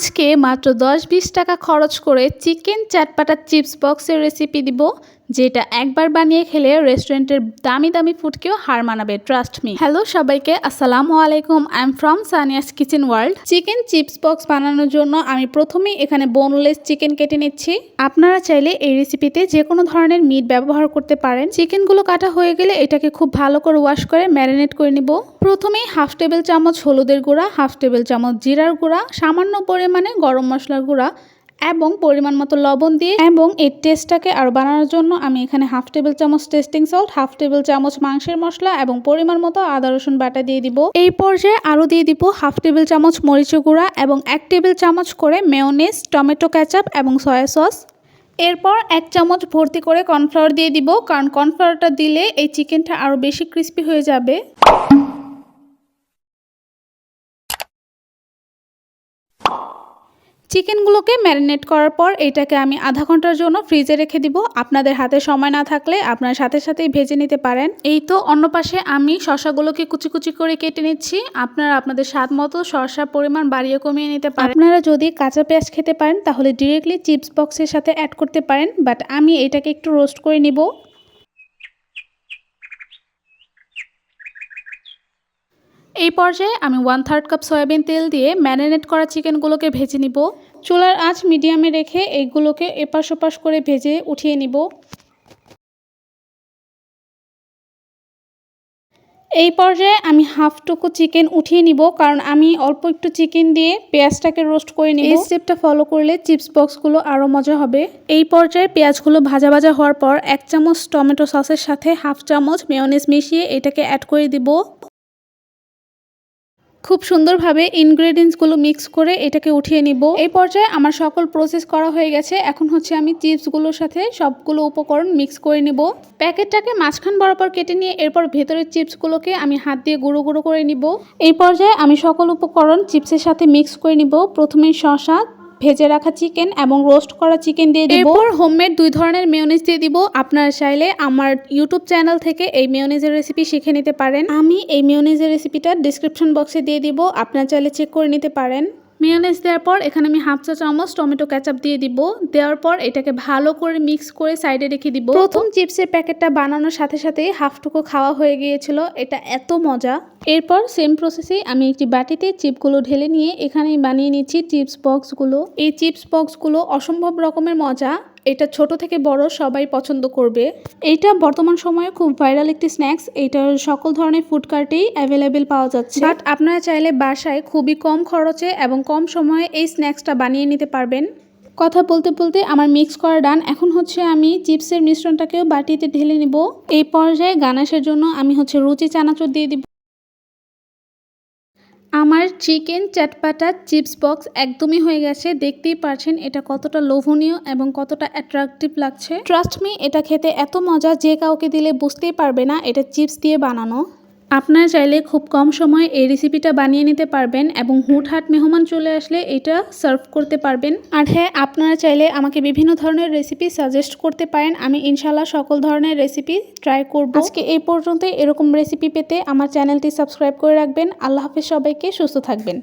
আজকে মাত্র দশ বিশ টাকা খরচ করে চিকেন চাটপাটা চিপস বক্সের রেসিপি দিব। যেটা একবার বানিয়ে খেলে রেস্টুরেন্টের দামি দামি ফুডকেও হার মানাবে ট্রাস্ট মি হ্যালো সবাইকে, আসসালামু আলাইকুম। I am from Sania's kitchen world chicken chips box বানানোর জন্য আমি প্রথমেই এখানে বোনলেস চিকেন কেটে নিচ্ছি। আপনারা চাইলে এই রেসিপিতে যে কোনো ধরনের মিট ব্যবহার করতে পারেন। চিকেনগুলো কাটা হয়ে গেলে এটাকে খুব ভালো করে ওয়াশ করে ম্যারিনেট করে নিব। প্রথমেই হাফ টেবিল চামচ হলুদের গুঁড়া হাফ টেবিল চামচ জিরার গুঁড়া, সামান্য পরিমাণে গরম মশলার গুঁড়া এবং পরিমাণ মতো লবণ দিয়ে এবং এই টেস্টটাকে আরও বানানোর জন্য আমি এখানে হাফ টেবিল চামচ টেস্টিং সল্ট, হাফ টেবিল চামচ মাংসের মশলা এবং পরিমাণ মতো আদা, রসুন বাটা দিয়ে দিব। এই পর্যায়ে আরও দিয়ে দিব হাফ টেবিল চামচ মরিচ গুঁড়া এবং এক টেবিল চামচ করে মেয়োনিজ টমেটো ক্যাচাপ এবং সয়া সস। এরপর এক চামচ ভর্তি করে কর্নফ্লাওয়ার দিয়ে দিব, কারণ কর্নফ্লাওয়ারটা দিলে এই চিকেনটা আরও বেশি ক্রিস্পি হয়ে যাবে। চিকেনগুলোকে ম্যারিনেট করার পর এটাকে আমি আধা ঘণ্টার জন্য ফ্রিজে রেখে দিব। আপনাদের হাতে সময় না থাকলে আপনার সাথে সাথেই ভেজে নিতে পারেন। এই তো অন্য পাশে আমি শশাগুলোকে কুচি কুচি করে কেটে নিচ্ছি। আপনারা আপনাদের স্বাদ মতো শশার পরিমাণ বাড়িয়ে কমিয়ে নিতে পারেন। আপনারা যদি কাঁচা পেঁয়াজ খেতে পারেন, তাহলে ডিরেক্টলি চিপস বক্সের সাথে অ্যাড করতে পারেন। বাট আমি এটাকে একটু রোস্ট করে নিব। এই পর্যায়ে আমি ওয়ান থার্ড কাপ সয়াবিন তেল দিয়ে ম্যারিনেট করা চিকেনগুলোকে ভেজে নিব। চুলার আঁচ মিডিয়ামে রেখে এইগুলোকে এপাশ ওপাশ করে ভেজে উঠিয়ে নিব। এই পর্যায়ে আমি হাফ টুকু চিকেন উঠিয়ে নিব কারণ আমি অল্প একটু চিকেন দিয়ে পেঁয়াজটাকে রোস্ট করে নিব। এই স্টেপটা ফলো করলে চিপস বক্সগুলো আরও মজা হবে। এই পর্যায়ে পেঁয়াজগুলো ভাজা ভাজা হওয়ার পর এক চামচ টমেটো সসের সাথে হাফ চামচ মেয়নিজ মিশিয়ে এটাকে অ্যাড করে দিব। খুব সুন্দরভাবে ইনগ্রেডিয়েন্টসগুলো মিক্স করে এটাকে উঠিয়ে নিব। এই পর্যায়ে আমার সকল প্রসেস করা হয়ে গেছে। এখন হচ্ছে আমি চিপসগুলোর সাথে সবগুলো উপকরণ মিক্স করে নিব। প্যাকেটটাকে মাঝখান বরাবর কেটে নিয়ে এরপর ভেতরের চিপসগুলোকে আমি হাত দিয়ে গুঁড়ো গুঁড়ো করে নিব। এই পর্যায়ে আমি সকল উপকরণ চিপসের সাথে মিক্স করে নিব। প্রথমে শশা ভেজে রাখা চিকেন এবং রোস্ট করা চিকেন দিয়ে দিব। এরপর হোমমেড দুই ধরনের মেয়োনিজ দিয়ে দিব। আপনারা চাইলে আমার ইউটিউব চ্যানেল থেকে এই মেয়োনিজের রেসিপি শিখে নিতে পারেন। আমি এই মেয়োনিজের রেসিপিটা ডিসক্রিপশন বক্সে দিয়ে দিব। আপনারা চাইলে চেক করে নিতে পারেন। মেয়োনেজ দেওয়ার পর এখানে আমি হাফ চা চামচ টমেটো ক্যাচাপ দিয়ে দিব। দেওয়ার পর এটাকে ভালো করে মিক্স করে সাইডে রেখে দিব। প্রথম চিপসের প্যাকেটটা বানানোর সাথে সাথে হাফটুকু খাওয়া হয়ে গিয়েছিল। এটা এত মজা। এরপর সেম প্রসেসে আমি একটি বাটিতে চিপগুলো ঢেলে নিয়ে এখানেই বানিয়ে নিচ্ছি চিপস বক্সগুলো এই চিপস বক্সগুলো অসম্ভব রকমের মজা। এটা ছোট থেকে বড় সবাই পছন্দ করবে। এইটা বর্তমান সময়ে খুব ভাইরাল একটি স্ন্যাক্স এইটার সকল ধরনের ফুড কার্টেই অ্যাভেলেবেল পাওয়া যাচ্ছে। বাট আপনারা চাইলে বাসায় খুবই কম খরচে এবং কম সময়ে এই স্ন্যাক্সটা বানিয়ে নিতে পারবেন। কথা বলতে বলতে আমার মিক্স করা ডান এখন হচ্ছে আমি চিপসের মিশ্রণটাকেও বাটিতে ঢেলে নিব। এই পর্যায়ে গানাশের জন্য আমি হচ্ছে রুচি চানাচুর দিয়ে দিব। আমার চিকেন চাটপাটা চিপস বক্স একদমই হয়ে গেছে। দেখতেই পারছেন এটা কতটা লোভনীয় এবং কতটা অ্যাট্রাকটিভ লাগছে। ট্রাস্ট মি এটা খেতে এত মজা যে কাউকে দিলে বুঝতেই পারবে না এটা চিপস দিয়ে বানানো। আপনারা চাইলে খুব কম সময়ে এই রেসিপিটা বানিয়ে নিতে পারবেন এবং হুটহাট মেহমান চলে আসলে এটা সার্ভ করতে পারবেন। আর হ্যাঁ আপনারা চাইলে আমাকে বিভিন্ন ধরনের রেসিপি সাজেস্ট করতে পারেন। আমি ইনশাল্লাহ সকল ধরনের রেসিপি ট্রাই করব। আজকে এই পর্যন্ত এরকম রেসিপি পেতে আমার চ্যানেলটি সাবস্ক্রাইব করে রাখবেন। আল্লাহ হাফিজ সবাইকে সুস্থ থাকবেন।